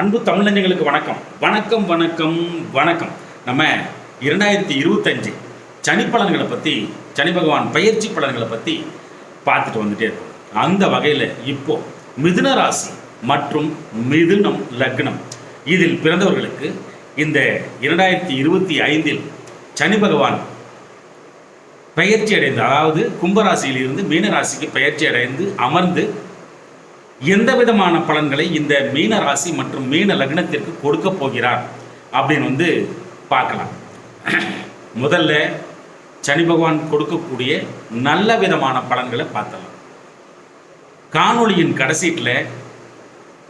அன்பு தமிழ்நெஞ்சங்களுக்கு வணக்கம். வணக்கம் வணக்கம் வணக்கம். நம்ம இரண்டாயிரத்தி இருபத்தஞ்சு சனி பலன்களை பற்றி சனி பகவான் பயிற்சி பலன்களை பற்றி பார்த்துட்டு வந்துட்டே இருக்கோம். அந்த வகையில் இப்போ மிதுன ராசி மற்றும் மிதுனம் லக்னம் இதில் பிறந்தவர்களுக்கு இந்த இரண்டாயிரத்தி இருபத்தி ஐந்தில் சனி பகவான் பயிற்சி அடைந்து அதாவது கும்பராசியிலிருந்து மீனராசிக்கு பயிற்சி அடைந்து அமர்ந்து எந்த விதமான பலன்களை இந்த மீன ராசி மற்றும் மீன லக்னத்திற்கு கொடுக்க போகிறார் அப்படின்னு வந்து பார்க்கலாம். முதல்ல சனி பகவான் கொடுக்கக்கூடிய நல்ல விதமான பலன்களை பார்த்தலாம் காணொளியின் கடைசீட்டில்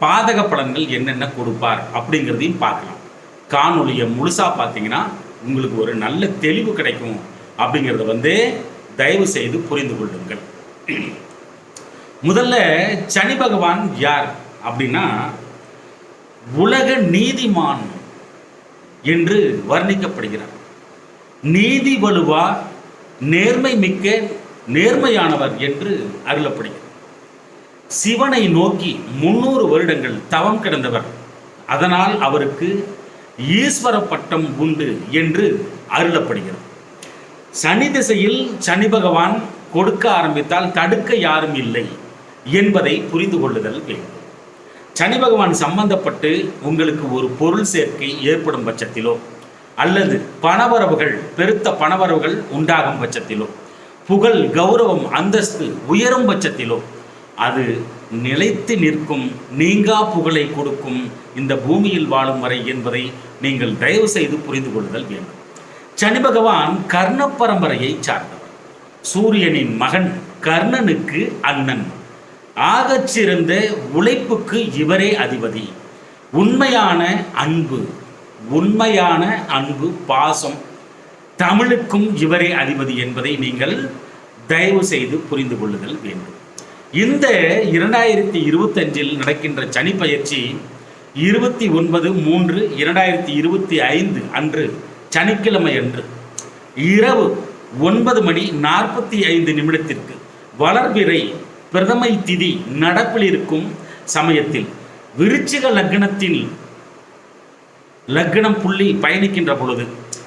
பாதக பலன்கள் என்னென்ன கொடுப்பார் அப்படிங்கிறதையும் பார்க்கலாம். காணொளியை முழுசாக பார்த்தீங்கன்னா உங்களுக்கு ஒரு நல்ல தெளிவு கிடைக்கும் அப்படிங்கிறத வந்து தயவு செய்து புரிந்து கொள்ளுங்கள். முதல்ல சனி பகவான் யார் அப்படின்னா உலக நீதிமான் என்று வர்ணிக்கப்படுகிறார். நீதி வலுவா நேர்மை மிக்க நேர்மையானவர் என்று அருளப்படுகிறார். சிவனை நோக்கி முன்னூறு வருடங்கள் தவம் கிடந்தவர். அதனால் அவருக்கு ஈஸ்வர பட்டம் உண்டு என்று அருளப்படுகிறது. சனி திசையில் சனி பகவான் கொடுக்க ஆரம்பித்தால் தடுக்க யாரும் இல்லை. என்பதை புரிந்து கொள்ளுதல் வேண்டும். சனி பகவான் சம்பந்தப்பட்டு உங்களுக்கு ஒரு பொருள் சேர்க்கை ஏற்படும் பட்சத்திலோ அல்லது பணவரவுகள் பெருத்த பணவரவுகள் உண்டாகும் பட்சத்திலோ புகழ் கௌரவம் அந்தஸ்து உயரும் பட்சத்திலோ அது நிலைத்து நிற்கும் நீங்கா புகழை கொடுக்கும் இந்த பூமியில் வாழும் வரை என்பதை நீங்கள் தயவு செய்து புரிந்து கொள்ளுதல் வேண்டும். சனி பகவான் கர்ண பரம்பரையை சார்ந்தவர். சூரியனின் மகன் கர்ணனுக்கு அண்ணன். ஆகச்சிறந்த உழைப்புக்கு இவரே அதிபதி. உண்மையான அன்பு உண்மையான அன்பு பாசம் தமிழுக்கும் இவரே அதிபதி என்பதை நீங்கள் தயவு செய்து புரிந்து கொள்ளுதல் வேண்டும். இந்த இரண்டாயிரத்தி இருபத்தஞ்சில் நடக்கின்ற சனி பயிற்சி இருபத்தி ஒன்பது மூன்று இரண்டாயிரத்தி இருபத்தி ஐந்து அன்று சனிக்கிழமை அன்று இரவு ஒன்பது மணி நாற்பத்தி ஐந்து நிமிடத்திற்கு வளர்பிறை பிரதமை திதி நடப்பில் இருக்கும் சமயத்தில் விருச்சிக லக்னத்தில் லக்னம் புள்ளி பயணிக்கின்ற பொழுது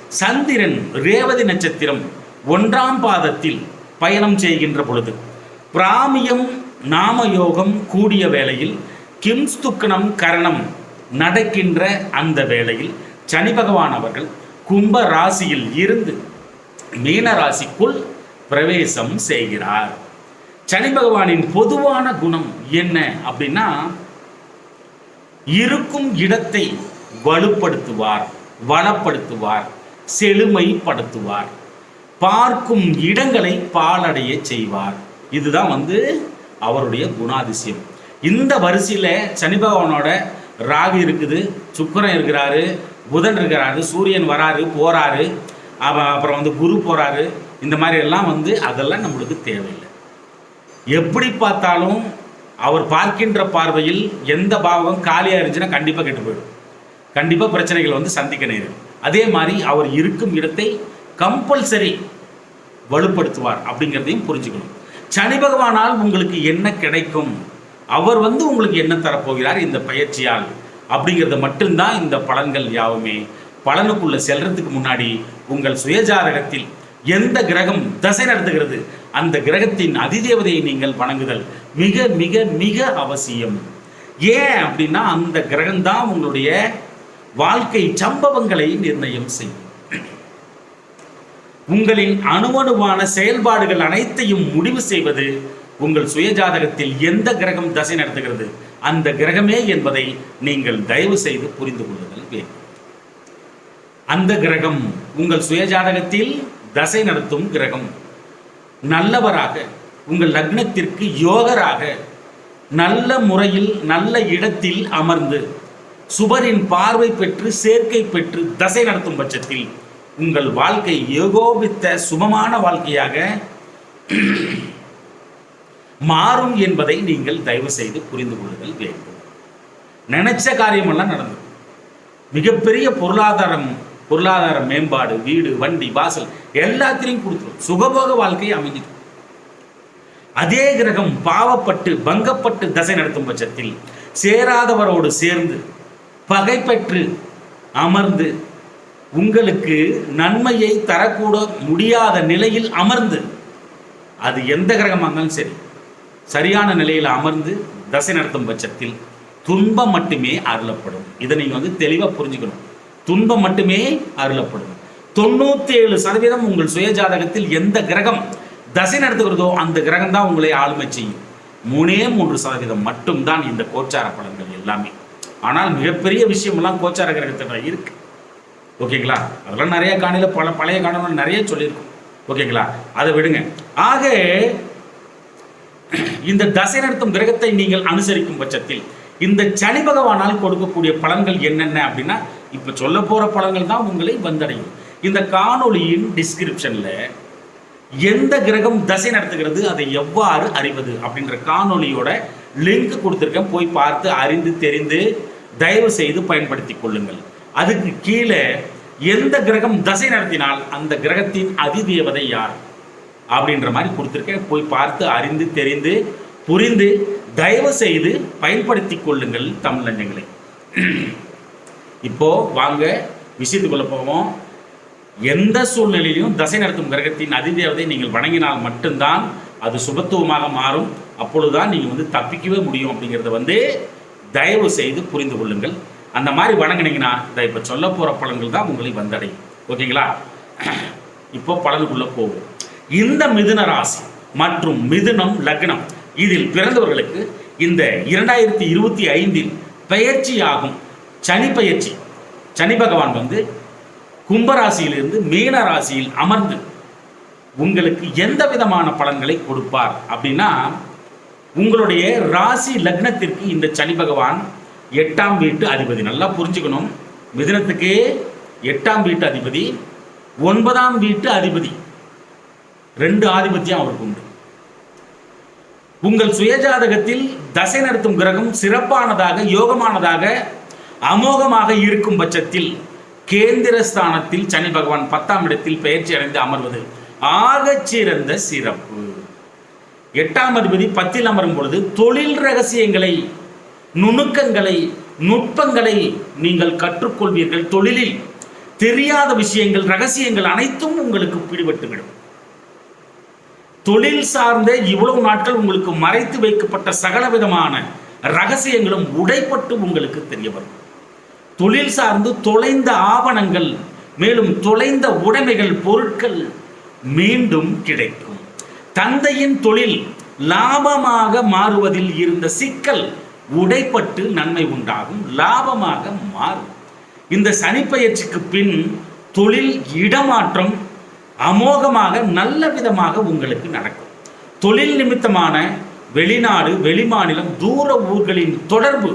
சந்திரன் ரேவதி நட்சத்திரம் ஒன்றாம் பாதத்தில் பயணம் செய்கின்ற பொழுது பிராமியம் நாமயோகம் கூடிய வேளையில் கிம்ஸ்துக்கணம் கரணம் நடக்கின்ற அந்த வேளையில் சனி பகவான் அவர்கள் கும்ப ராசியில் இருந்து மீன ராசிக்குள் பிரவேசம் செய்கிறார். சனி பகவானின் பொதுவான குணம் என்ன அப்படின்னா இருக்கும் இடத்தை வலுப்படுத்துவார் வளப்படுத்துவார் செழுமைப்படுத்துவார் பார்க்கும் இடங்களை பாலடைய செய்வார். இதுதான் வந்து அவருடைய குணாதிசயம். இந்த வரிசையில் சனி பகவானோட ராகு இருக்குது சுக்கிரன் இருக்கிறாரு புதன் இருக்கிறாரு சூரியன் வராரு போறாரு அப்புறம் வந்து குரு போறாரு இந்த மாதிரி எல்லாம் வந்து அதெல்லாம் நம்மளுக்கு தேவையில்லை. எப்படி பார்த்தாலும் அவர் பார்க்கின்ற பார்வையில் எந்த பாவம் காலியாக இருந்துச்சுன்னா கண்டிப்பாக கெட்டு போயிடும். கண்டிப்பாக பிரச்சனைகள் வந்து சந்திக்க நேரும் அதே மாதிரி அவர் இருக்கும் இடத்தை கம்பல்சரி வலுப்படுத்துவார் அப்படிங்கிறதையும் புரிஞ்சுக்கணும். சனி பகவானால் உங்களுக்கு என்ன கிடைக்கும்? அவர் வந்து உங்களுக்கு என்ன தரப்போகிறார்? இந்த பயிற்சியால் அப்படிங்கிறது மட்டும்தான் இந்த பலன்கள் யாவுமே. பலனுக்குள்ளே செல்றதுக்கு முன்னாடி உங்கள் சுயஜாதகத்தில் எந்த கிரகம் தசை நடத்துகிறது? அந்த கிரகத்தின் அதிதேவதையை நீங்கள் வணங்குதல் மிக மிக மிக அவசியம். ஏன் அப்படின்னா அந்த கிரகம்தான் உங்களுடைய வாழ்க்கை சம்பவங்களை நிர்ணயம் செய்யும். உங்களின் அணுவணுவான செயல்பாடுகள் அனைத்தையும் முடிவு செய்வது உங்கள் சுயஜாதகத்தில் எந்த கிரகம் தசை நடத்துகிறது அந்த கிரகமே என்பதை நீங்கள் தயவு செய்து புரிந்து கொள்ளுதல் வேண்டும். அந்த கிரகம் உங்கள் சுயஜாதகத்தில் தசை நடத்தும் கிரகம். நல்லவராக உங்கள் லக்னத்திற்கு யோகராக நல்ல முறையில் நல்ல இடத்தில் அமர்ந்து சுபரின் பார்வை பெற்று சேர்க்கை பெற்று தசை நடத்தும் பட்சத்தில் உங்கள் வாழ்க்கை ஏகோபித்த சுபமான வாழ்க்கையாக மாறும் என்பதை நீங்கள் தயவு செய்து புரிந்து கொள்ளுதல் வேண்டும். நினைச்ச காரியமெல்லாம் நடந்தது மிகப்பெரிய பொருளாதாரம் பொருளாதார மேம்பாடு வீடு வண்டி வாசல் எல்லாத்திலையும் கொடுத்துரும். சுகபோக வாழ்க்கை அமைஞ்சிடும் அதே கிரகம் பாவப்பட்டு பங்கப்பட்டு தசை நடத்தும் பட்சத்தில் சேராதவரோடு சேர்ந்து பகை பெற்று அமர்ந்து உங்களுக்கு நன்மையை தரக்கூட முடியாத நிலையில் அமர்ந்து அது எந்த கிரகமாக இருந்தாலும் சரி சரியான நிலையில் அமர்ந்து தசை நடத்தும் பட்சத்தில் துன்பம் மட்டுமே அருளப்படும். இதை நீங்கள் வந்து தெளிவாக புரிஞ்சுக்கணும். துன்பம் மட்டுமே அருளப்படும். தொண்ணூத்தி ஏழு சதவீதம் உங்கள் சுய ஜாதகத்தில் எந்த கிரகம் தசை நடத்துகிறதோ அந்த கிரகம் தான் உங்களை ஆளுமை செய்யும். மூணே மூன்று சதவீதம் மட்டும்தான் இந்த கோச்சார பலன்கள் எல்லாமே. ஆனால் மிகப்பெரிய விஷயமெல்லாம் கோச்சார கிரகத்தில் இருக்கு. ஓகேங்களா? அதெல்லாம் நிறைய காணியில் பல பழைய காணொலிகள் நிறைய சொல்லியிருக்கோம். ஓகேங்களா? அதை விடுங்க. ஆக இந்த தசை நடத்தும் கிரகத்தை நீங்கள் அனுசரிக்கும் பட்சத்தில் இந்த சனி பகவானால் கொடுக்கக்கூடிய பலன்கள் என்னென்ன அப்படின்னா இப்போ சொல்ல போகிற பலன்கள் தான் உங்களை வந்தடையும். இந்த காணொளியின் டிஸ்கிரிப்ஷனில் எந்த கிரகம் தசை நடத்துகிறது அதை எவ்வாறு அறிவது அப்படின்ற காணொளியோட லிங்க் கொடுத்துருக்கேன். போய் பார்த்து அறிந்து தெரிந்து தயவு செய்து பயன்படுத்தி கொள்ளுங்கள். அதுக்கு கீழே எந்த கிரகம் தசை நடத்தினால் அந்த கிரகத்தின் அதிதேவதை யார் அப்படின்ற மாதிரி கொடுத்துருக்கேன். போய் பார்த்து அறிந்து தெரிந்து புரிந்து தயவு செய்து பயன்படுத்தி கொள்ளுங்கள் தமிழஞ்சங்களை இப்போ வாங்க விஷயத்துக்குள்ள போவோம். எந்த சூழ்நிலையிலும் தசை நடத்தும் கிரகத்தின் அதிதேவதை நீங்கள் வணங்கினால் மட்டும்தான் அது சுபத்துவமாக மாறும். அப்பொழுதுதான் நீங்கள் வந்து தப்பிக்கவே முடியும் அப்படிங்கிறத வந்து தயவு செய்து புரிந்து கொள்ளுங்கள். அந்த மாதிரி வணங்கினீங்கன்னா இந்த இப்போ சொல்ல போகிற பலன்கள் தான் உங்களை வந்தடையும். ஓகேங்களா? இப்போ பலனுக்குள்ள போவோம். இந்த மிதுன ராசி மற்றும் மிதுனம் லக்னம் இதில் பிறந்தவர்களுக்கு இந்த இரண்டாயிரத்தி இருபத்தி ஐந்தில் பெயர்ச்சியாகும் சனி பயிற்சி சனி பகவான் வந்து கும்பராசியிலிருந்து மீன ராசியில் அமர்ந்து உங்களுக்கு எந்த விதமான பலன்களை கொடுப்பார் அப்படின்னா உங்களுடைய ராசி லக்னத்திற்கு இந்த சனி பகவான் எட்டாம் வீட்டு அதிபதி. நல்லா புரிஞ்சுக்கணும். மிதுனத்துக்கு எட்டாம் வீட்டு அதிபதி ஒன்பதாம் வீட்டு அதிபதி. ரெண்டு ஆதிபத்தியம் அவருக்கு உண்டு. உங்கள் சுயஜாதகத்தில் தசை நடத்தும் கிரகம் சிறப்பானதாக யோகமானதாக அமோகமாக இருக்கும் பட்சத்தில் கேந்திர ஸ்தானத்தில் சனி பகவான் பத்தாம் இடத்தில் பயிற்சி அடைந்து அமர்வது ஆக சிறந்த சிறப்பு. எட்டாம் அதிபதி பத்தில் அமரும் பொழுது தொழில் ரகசியங்களை நுணுக்கங்களை நுட்பங்களை நீங்கள் கற்றுக்கொள்வீர்கள். தொழிலில் தெரியாத விஷயங்கள் ரகசியங்கள் அனைத்தும் உங்களுக்கு பிடிபட்டுவிடும். தொழில் சார்ந்த இவ்வளவு நாட்கள் உங்களுக்கு மறைத்து வைக்கப்பட்ட சகல விதமான ரகசியங்களும் உடைப்பட்டு உங்களுக்கு தெரிய வரும். தொழில் சார்ந்து தொலைந்த ஆவணங்கள் மேலும் தொலைந்த உடைமைகள் பொருட்கள் மீண்டும் கிடைக்கும். தந்தையின் தொழில் லாபமாக மாறுவதில் இருந்த சிக்கல் உடைப்பட்டு நன்மை உண்டாகும் லாபமாக மாறும். இந்த சனிப்பயிற்சிக்கு பின் தொழில் இடமாற்றம் அமோகமாக நல்ல விதமாக உங்களுக்கு நடக்கும். தொழில் நிமித்தமான வெளிநாடு வெளிமாநிலம் தூர ஊர்களின் தொடர்பு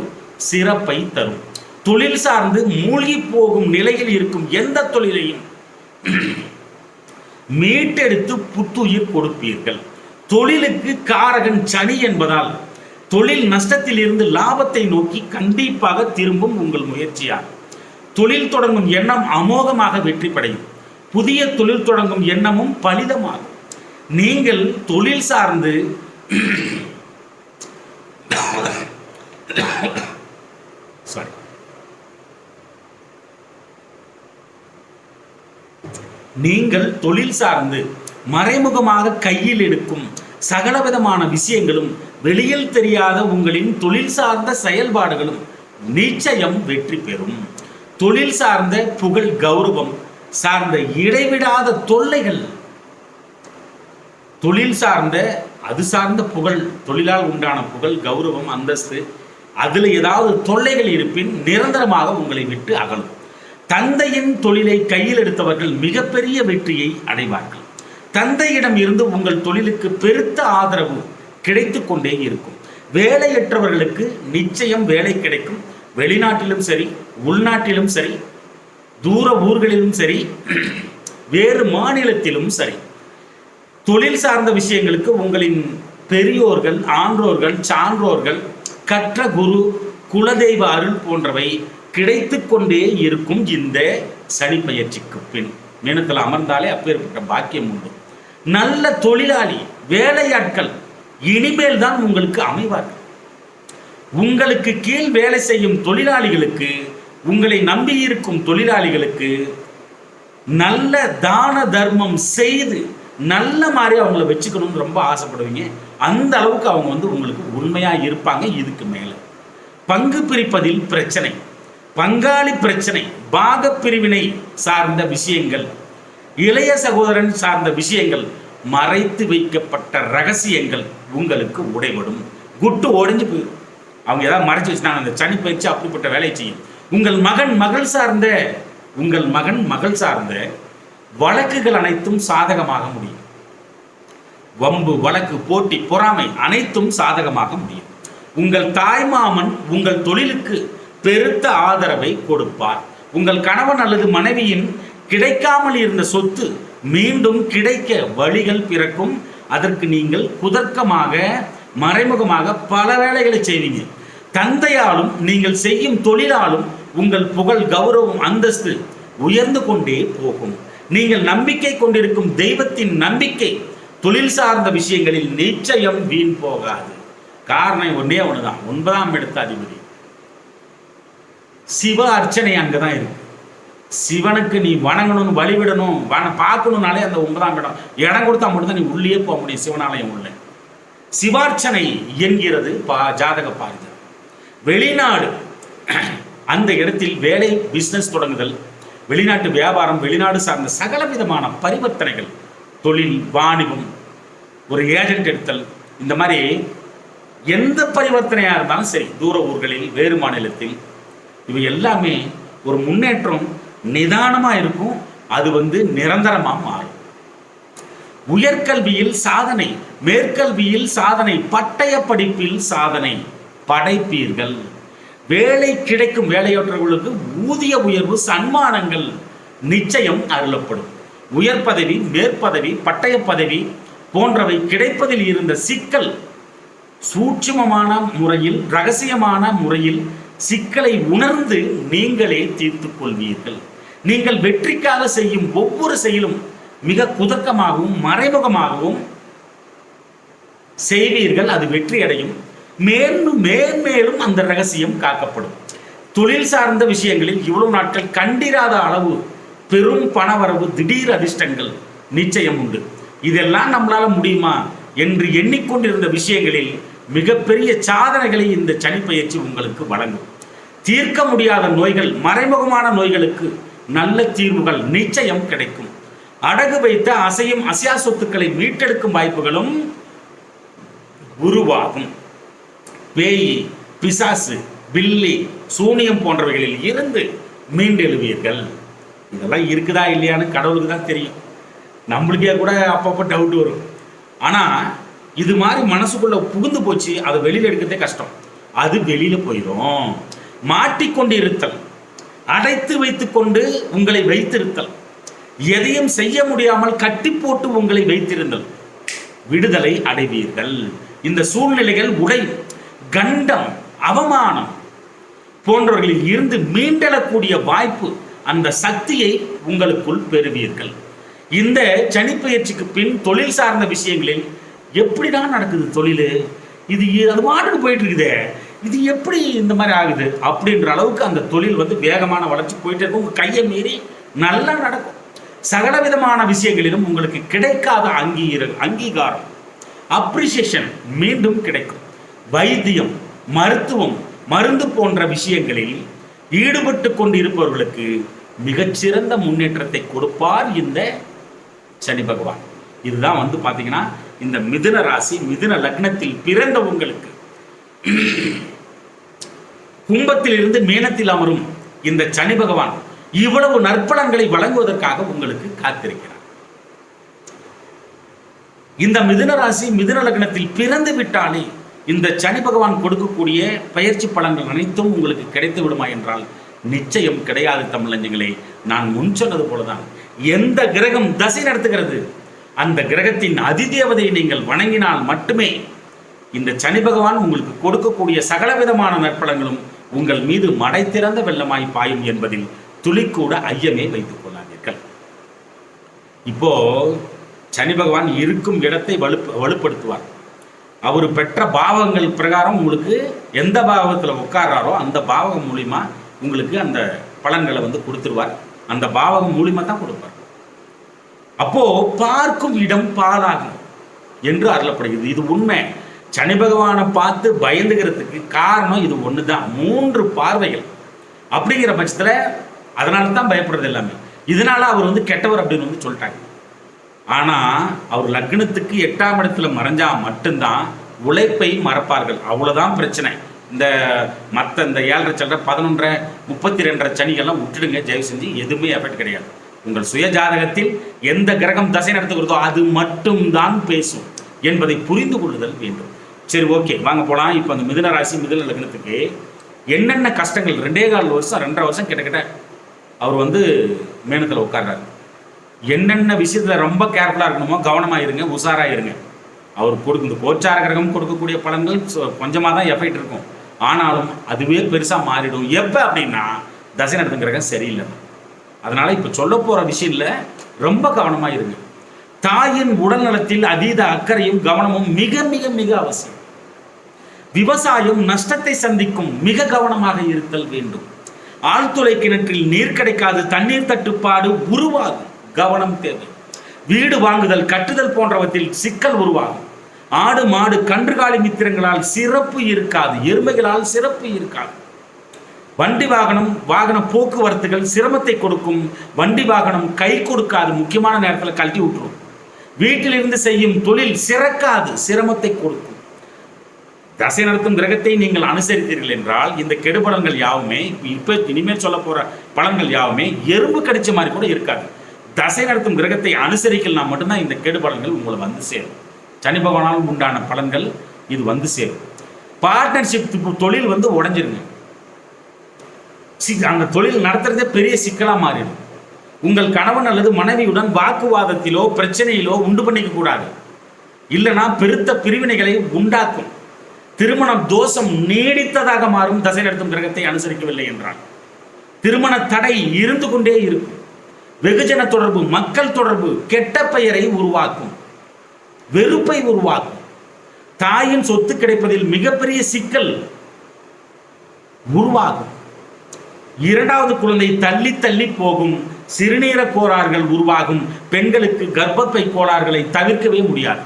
சிறப்பை தரும். தொழில் சார்ந்து மூழ்கி போகும் நிலையில் இருக்கும் எந்த தொழிலையும் மீட்டெடுத்து புத்துயிர் கொடுப்பீர்கள். தொழிலுக்கு காரகன் சனி என்பதால் தொழில் நஷ்டத்தில் இருந்து லாபத்தை நோக்கி கண்டிப்பாக திரும்பும் உங்கள் முயற்சியாகும் தொழில் தொடங்கும் எண்ணம் அமோகமாக வெற்றி படையும். புதிய தொழில் தொடங்கும் எண்ணமும் பலிதமாகும். நீங்கள் தொழில் சார்ந்து நீங்கள் தொழில் சார்ந்து மறைமுகமாக கையில் எடுக்கும் சகலவிதமான விஷயங்களும் வெளியில் தெரியாத உங்களின் தொழில் சார்ந்த செயல்பாடுகளும் நிச்சயம் வெற்றி பெறும். தொழில் சார்ந்த புகழ் கௌரவம் சார்ந்த இடைவிடாத தொல்லைகள் தொழில் சார்ந்த அது சார்ந்த புகழ் தொழிலால் உண்டான புகழ் கௌரவம் அந்தஸ்து அதில் ஏதாவது தொல்லைகள் இருப்பின் நிரந்தரமாக உங்களை விட்டு அகலும். தந்தையின் தொழிலை கையில் எடுத்தவர்கள் மிகப்பெரிய வெற்றியை அடைவார்கள். தந்தையிடம் இருந்து உங்கள் தொழிலுக்கு பெருத்த ஆதரவு கிடைத்து கொண்டே இருக்கும். வேலையற்றவர்களுக்கு நிச்சயம் வேலை கிடைக்கும். வெளிநாட்டிலும் சரி உள்நாட்டிலும் சரி தூர ஊர்களிலும் சரி வேறு மாநிலத்திலும் சரி. தொழில் சார்ந்த விஷயங்களுக்கு உங்களின் பெரியோர்கள் ஆன்றோர்கள் சான்றோர்கள் கற்ற குரு குலதெய்வ அருள் போன்றவை கிடைத்து கொண்டே இருக்கும் இந்த சனி பயிற்சிக்கு பின். மீனத்தில் அமர்ந்தாலே அப்பேற்பட்ட பாக்கியம் உண்டு. நல்ல தொழிலாளி வேலையாட்கள் இனிமேல் தான் உங்களுக்கு அமைவார்கள். உங்களுக்கு கீழ் வேலை செய்யும் தொழிலாளிகளுக்கு உங்களை நம்பியிருக்கும் தொழிலாளிகளுக்கு நல்ல தான தர்மம் செய்து நல்ல மாதிரி அவங்கள வச்சுக்கணும்னு ரொம்ப ஆசைப்படுவீங்க. அந்த அளவுக்கு அவங்க வந்து உங்களுக்கு உண்மையாக இருப்பாங்க இதுக்கு மேலே. பங்கு பிரிப்பதில் பிரச்சனை. பங்காளி பிரச்சனை பாக பிரிவினை சார்ந்த விஷயங்கள் இளைய சகோதரன் சார்ந்த விஷயங்கள் மறைத்து வைக்கப்பட்ட ரகசியங்கள் உங்களுக்கு உடைபடும். குட்டு உடைஞ்சு போயிடும் அவங்க ஏதாவது மறைச்சு வச்சுனாங்க அந்த சனி பயிற்சி அப்படிப்பட்ட வேலையை செய்யும். உங்கள் மகன் மகள் சார்ந்த உங்கள் மகன் மகள் சார்ந்த வழக்குகள் அனைத்தும் சாதகமாக முடியும். வம்பு வழக்கு போட்டி பொறாமை அனைத்தும் சாதகமாக முடியும். உங்கள் தாய்மாமன் உங்கள் தொழிலுக்கு பெருத்த ஆதரவை கொடுப்பார். உங்கள் கணவன் அல்லது மனைவியின் கிடைக்காமல் இருந்த சொத்து மீண்டும் கிடைக்க வழிகள் பிறக்கும். அதற்கு நீங்கள் குதர்க்கமாக மறைமுகமாக பல வேலைகளை செய்வீங்க. தந்தையாலும் நீங்கள் செய்யும் தொழிலாலும் உங்கள் புகழ் கௌரவம் அந்தஸ்து உயர்ந்து கொண்டே போகும். நீங்கள் நம்பிக்கை கொண்டிருக்கும் தெய்வத்தின் நம்பிக்கை தொழில் சார்ந்த விஷயங்களில் நிச்சயம் வீண் போகாது. காரணம் ஒன்றே ஒண்ணுதான். ஒன்பதாம் இடத்த அதிபதி. சிவ அர்ச்சனை அங்கே தான் இருக்கு. சிவனுக்கு நீ வணங்கணும்னு வழிவிடணும் வண பார்க்கணும்னாலே அந்த ஒன்பதாம் இடம். இடம் கொடுத்தா மட்டும்தான் நீ உள்ளே போக முடியும் சிவனாலயம் உள்ள. சிவார்ச்சனை என்கிறது பா ஜாதக பாரிதம் வெளிநாடு அந்த இடத்தில் வேலை பிஸ்னஸ் தொடங்குதல் வெளிநாட்டு வியாபாரம் வெளிநாடு சார்ந்த சகல விதமான பரிவர்த்தனைகள் தொழில் வாணிபம் ஒரு ஏஜென்ட் எடுத்தல் இந்த மாதிரி எந்த பரிவர்த்தனையாக இருந்தாலும் சரி தூர ஊர்களில் வேறு மாநிலத்தில் இவை எல்லாமே ஒரு முன்னேற்றம் நிதானமாக இருக்கும். அது வந்து நிரந்தரமாக மாறும். உயர்கல்வியில் சாதனை மேற்கல்வியில் சாதனை பட்டய படிப்பில் சாதனை படைப்பீர்கள். வேலை கிடைக்கும் வேலையற்றவர்களுக்கு ஊதிய உயர்வு சன்மானங்கள் நிச்சயம் அருளப்படும். உயர் பதவி மேற்பதவி பட்டய பதவி போன்றவை கிடைப்பதில் இருந்த சிக்கல் சூட்சுமமான முறையில் ரகசியமான முறையில் சிக்கலை உணர்ந்து நீங்களே தீர்த்து கொள்வீர்கள். நீங்கள் வெற்றிக்காக செய்யும் ஒவ்வொரு செயலும் மிக குதர்க்கமாகவும் மறைமுகமாகவும் செய்வீர்கள். அது வெற்றி அடையும் மேலும் மேன்மேலும் அந்த ரகசியம் காக்கப்படும். தொழில் சார்ந்த விஷயங்களில் இவ்வளவு நாட்கள் கண்டிராத அளவு பெரும் பணவரவு திடீர் அதிர்ஷ்டங்கள் நிச்சயம் உண்டு. இதெல்லாம் நம்மளால முடியுமா? என்று எண்ணிக்கொண்டிருந்த விஷயங்களில் மிகப்பெரிய சாதனைகளை இந்த சனிப்பயிற்சி உங்களுக்கு வழங்கும். தீர்க்க முடியாத நோய்கள் மறைமுகமான நோய்களுக்கு நல்ல தீர்வுகள் நிச்சயம் கிடைக்கும். அடகு வைத்த அசையும் அசையா சொத்துக்களை மீட்டெடுக்கும் வாய்ப்புகளும் உருவாகும். பேய் பிசாசு பில்லி சூனியம் போன்றவைகளில் இருந்து மீண்டெழுவீர்கள். இதெல்லாம் இருக்குதா இல்லையான்னு கடவுளுக்கு தான் தெரியும். நம்மளுக்கே கூட அப்பப்போ டவுட் வரும். ஆனால் இது மாதிரி மனசுக்குள்ள புகுந்து போச்சு அதை வெளியில் எடுக்கிறதே கஷ்டம். அது வெளியில் போயிடும் மாட்டிக்கொண்டு இருத்தல் அடைத்து வைத்துக்கொண்டு உங்களை வைத்திருத்தல் எதையும் செய்ய முடியாமல் கட்டி போட்டு உங்களை வைத்திருந்தல் விடுதலை அடைவீர்கள். இந்த சூழ்நிலைகள் உடை கண்டம் அவமானம் போன்றவர்களில் இருந்து மீண்டெழக்கூடிய வாய்ப்பு அந்த சக்தியை உங்களுக்குள் பெறுவீர்கள். இந்த சனிப்பயிற்சிக்கு பின் தொழில் சார்ந்த விஷயங்களில் எப்படி தான் நடக்குது தொழில்? இது அது மாட்டுக்கு போயிட்டு இருக்குதே இது எப்படி இந்த மாதிரி ஆகுது? அப்படின்ற அளவுக்கு அந்த தொழில் வந்து வேகமான வளர்ச்சி போயிட்டே இருக்கும். உங்கள் கையை மீறி நல்லா நடக்கும். சகல விதமான விஷயங்களிலும் உங்களுக்கு கிடைக்காத அங்கீர அங்கீகாரம் அப்ரிசியேஷன் மீண்டும் கிடைக்கும். வைத்தியம் மருத்துவம் மருந்து போன்ற விஷயங்களில் ஈடுபட்டு கொண்டு இருப்பவர்களுக்கு மிகச்சிறந்த முன்னேற்றத்தை கொடுப்பார் இந்த சனி பகவான். இதுதான் வந்து பார்த்தீங்கன்னா இந்த மிதுன ராசி மிதுன லக்னத்தில் பிறந்த உங்களுக்கு. கும்பத்தில் இருந்து மீனத்தில் அமரும் இந்த சனி பகவான் இவ்வளவு நற்பலன்களை வழங்குவதற்காக உங்களுக்கு காத்திருக்கிறார். இந்த மிதுன ராசி மிதுன லக்னத்தில் பிறந்து விட்டாலே இந்த சனி பகவான் கொடுக்கக்கூடிய பயிற்சி பலன்கள் அனைத்தும் உங்களுக்கு கிடைத்து விடுமா என்றால் நிச்சயம் கிடையாது தமிழஞ்சங்களே. நான் முன் சொன்னது போலதான். எந்த கிரகம் தசை நடத்துகிறது? அந்த கிரகத்தின் அதிதேவதையை நீங்கள் வணங்கினால் மட்டுமே இந்த சனி பகவான் உங்களுக்கு கொடுக்கக்கூடிய சகல விதமான நற்பலங்களும் உங்கள் மீது மடை திறந்த வெள்ளமாய் பாயும் என்பதில் துளிக்கூட ஐயமே வைத்துக் கொள்ளாதீர்கள். இப்போ சனி பகவான் இருக்கும் இடத்தை வலு வலுப்படுத்துவார். அவர் பெற்ற பாவங்கள் பிரகாரம் உங்களுக்கு எந்த பாவத்தில் உட்கார்றாரோ அந்த பாவகம் மூலிமா உங்களுக்கு அந்த பலன்களை வந்து கொடுத்துருவார். அந்த பாவகம் மூலிமா தான் கொடுப்பார். அப்போ பார்க்கும் இடம் பாலாகும் என்று அருளப்படுகிறது. இது உண்மை. சனி பகவானை பார்த்து பயந்துகிறதுக்கு காரணம் இது ஒன்று தான் மூன்று பார்வைகள். அப்படிங்கிற பட்சத்தில் அதனால தான் பயப்படுறது எல்லாமே. இதனால அவர் வந்து கெட்டவர் அப்படின்னு வந்து சொல்லிட்டாங்க. ஆனால் அவர் லக்னத்துக்கு எட்டாம் இடத்துல மறைஞ்சா மட்டும்தான் உழைப்பை மறப்பார்கள். அவ்வளோதான் பிரச்சனை. இந்த மற்ற இந்த ஏழரை சில்லற பதினொன்றரை முப்பத்தி ரெண்டரை சனிகள்லாம் விட்டுடுங்க. தயவு செஞ்சு எதுவுமே எஃபெக்ட் கிடையாது. உங்கள் சுய ஜாதகத்தில் எந்த கிரகம் தசை நடத்துகிறதோ அது மட்டும்தான் பேசும் என்பதை புரிந்து கொள்ளுதல் வேண்டும். சரி ஓகே. வாங்க போகலாம் இப்போ அந்த மிதுன ராசி மிதுன லக்னத்துக்கு என்னென்ன கஷ்டங்கள்? ரெண்டே கால் வருஷம் ரெண்டரை வருஷம் கிட்டக்கிட்ட அவர் வந்து மேனத்தில் உட்கார்றாரு. என்னென்ன விஷயத்தில் ரொம்ப கேர்ஃபுல்லாக இருக்கணுமோ கவனமாக இருங்க உஷாராக இருங்க. அவர் கொடுக்கும் இந்த கோச்சார கிரகம் கொடுக்கக்கூடிய பலன்கள் கொஞ்சமாக தான் எஃபெக்ட் இருக்கும். ஆனாலும் அதுவே பெருசாக மாறிடும். எப்போ அப்படின்னா தசை நடத்தும் கிரகம் சரியில்லை. அதனால் இப்போ சொல்ல போகிற விஷயம்ல ரொம்ப கவனமாக இருங்க. தாயின் உடல் நலத்தில் அதீத அக்கறையும் கவனமும் மிக மிக மிக அவசியம். விவசாயம் நஷ்டத்தை சந்திக்கும் மிக கவனமாக இருத்தல் வேண்டும். ஆழ்துளை கிணற்றில் நீர் கிடைக்காது தண்ணீர் தட்டுப்பாடு உருவாகும். கவனம் தேவை. வீடு வாங்குதல் கட்டுதல் போன்றவற்றில் சிக்கல் உருவாகும். ஆடு மாடு கன்றுகாலி மித்திரங்களால் சிறப்பு இருக்காது எருமைகளால் சிறப்பு இருக்காது. வண்டி வாகனம் வாகன போக்குவரத்துகள் சிரமத்தை கொடுக்கும். வண்டி வாகனம் கை கொடுக்காது. முக்கியமான நேரத்தில் கழட்டி விட்டுரும். வீட்டிலிருந்து செய்யும் தொழில் சிறக்காது. சிரமத்தை கொடுக்கும். தசை நடத்தும் கிரகத்தை நீங்கள் அனுசரித்தீர்கள் என்றால் இந்த கெடுபலன்கள் யாவுமே இப்போ இனிமேல் சொல்ல போகிற பலன்கள் யாவுமே எறும்பு கடிச்ச மாதிரி கூட இருக்காது. தசை நடத்தும் கிரகத்தை அனுசரிக்கலாம் மட்டும்தான் இந்த கெடுபலன்கள் உங்களை வந்து சேரும். சனி பகவானால் உண்டான பலன்கள் இது வந்து சேரும். பார்ட்னர்ஷிப் தொழில் வந்து உடஞ்சிருங்க. சி- அந்த தொழில் நடத்துறதே பெரிய சிக்கலாக மாறிடும். உங்கள் கணவன் அல்லது மனைவியுடன் வாக்குவாதத்திலோ பிரச்சனையிலோ உண்டு பண்ணிக்க கூடாது. இல்லைனா பெருத்த பிரிவினைகளை உண்டாக்கும். திருமணம் தோஷம் நீடித்ததாக மாறும் தசை நடத்தும் கிரகத்தை அனுசரிக்கவில்லை என்றான். திருமண தடை இருந்து கொண்டே இருக்கும். வெகுஜன தொடர்பு மக்கள் தொடர்பு கெட்ட பெயரை உருவாக்கும். வெறுப்பை உருவாக்கும். தாயின் சொத்து கிடைப்பதில் மிகப்பெரிய சிக்கல் உருவாகும். இரண்டாவது குழந்தை தள்ளி தள்ளி போகும் சிறுநீர கோளாறுகள் உருவாகும். பெண்களுக்கு கர்ப்பப்பை கோளாறுகளை தவிர்க்கவே முடியாது.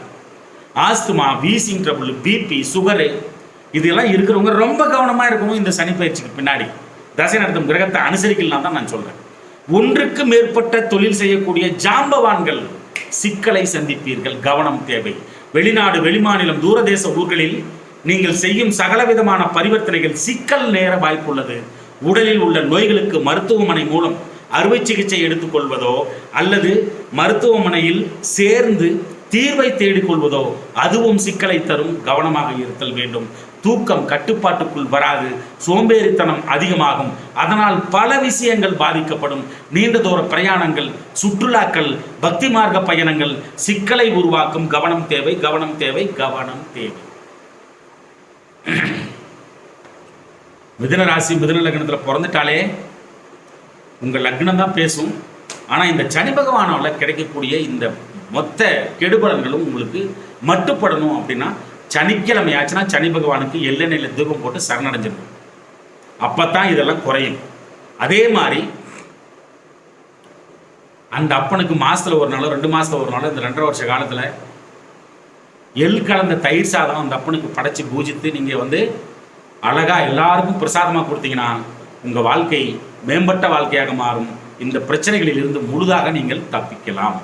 Asthma wheezing trouble BP sugar இதெல்லாம் இருக்கிறவங்க ரொம்ப கவனமாக இருக்கணும் இந்த சனி பயிற்சிக்கு பின்னாடி. தசை நடத்தும் கிரகத்தை அனுசரிக்கலாம் தான் நான் சொல்கிறேன் ஒன்றுக்கு மேற்பட்ட தொழில் செய்யக்கூடிய ஜாம்பவான்கள் சிக்கலை சந்திப்பீர்கள். கவனம் தேவை. வெளிநாடு வெளிமாநிலம் தூரதேச ஊர்களில் நீங்கள் செய்யும் சகல விதமான பரிவர்த்தனைகள் சிக்கல் நேர வாய்ப்புள்ளது. உடலில் உள்ள நோய்களுக்கு மருத்துவமனை மூலம் அறுவை சிகிச்சை எடுத்துக்கொள்வதோ அல்லது மருத்துவமனையில் சேர்ந்து தீர்வை தேடிக்கொள்வதோ அதுவும் சிக்கலை தரும் கவனமாக இருத்தல் வேண்டும். தூக்கம் கட்டுப்பாட்டுக்குள் வராது. சோம்பேறித்தனம் அதிகமாகும். அதனால் பல விஷயங்கள் பாதிக்கப்படும். நீண்ட தூர பிரயாணங்கள் சுற்றுலாக்கள் பக்தி மார்க்க பயணங்கள் சிக்கலை உருவாக்கும் கவனம் தேவை கவனம் தேவை கவனம் தேவை. மிதன ராசி மிதுன லக்னத்தில் பிறந்துட்டாலே உங்கள் லக்னம் தான் பேசும். ஆனால் இந்த சனி பகவானால் கிடைக்கக்கூடிய இந்த மொத்த கெடுபலன்களும் உங்களுக்கு மட்டுப்படணும் அப்படின்னா சனிக்கிழமை ஆச்சுன்னா சனி பகவானுக்கு எள்ளெண்ணெயில் தூபம் போட்டு சரணடைஞ்சிடும் அப்போ தான் இதெல்லாம் குறையும். அதே மாதிரி அந்த அப்பனுக்கு மாதத்தில் ஒரு நாளோ ரெண்டு மாதத்தில் ஒரு நாளோ இந்த ரெண்டரை வருஷ காலத்தில் எள் கலந்த தயிர் சாதம் அந்த அப்பனுக்கு படைச்சி பூஜித்து நீங்கள் வந்து அழகாக எல்லாருக்கும் பிரசாதமாக கொடுத்தீங்கன்னா உங்கள் வாழ்க்கை மேம்பட்ட வாழ்க்கையாக மாறும். இந்த பிரச்சனைகளில் இருந்து முழுதாக நீங்கள் தப்பிக்கலாம்.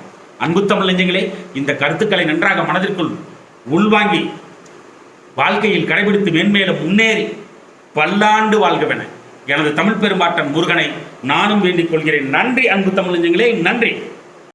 அன்பு தமிழஞ்சங்களே இந்த கருத்துக்களை நன்றாக மனதிற்குள் உள்வாங்கி வாழ்க்கையில் கடைபிடித்து மேன்மேல முன்னேறி பல்லாண்டு வாழ்கவென எனது தமிழ் பெரும்பாட்டன் முருகனை நானும் வேண்டிக் கொள்கிறேன். நன்றி அன்பு தமிழஞ்சங்களே நன்றி.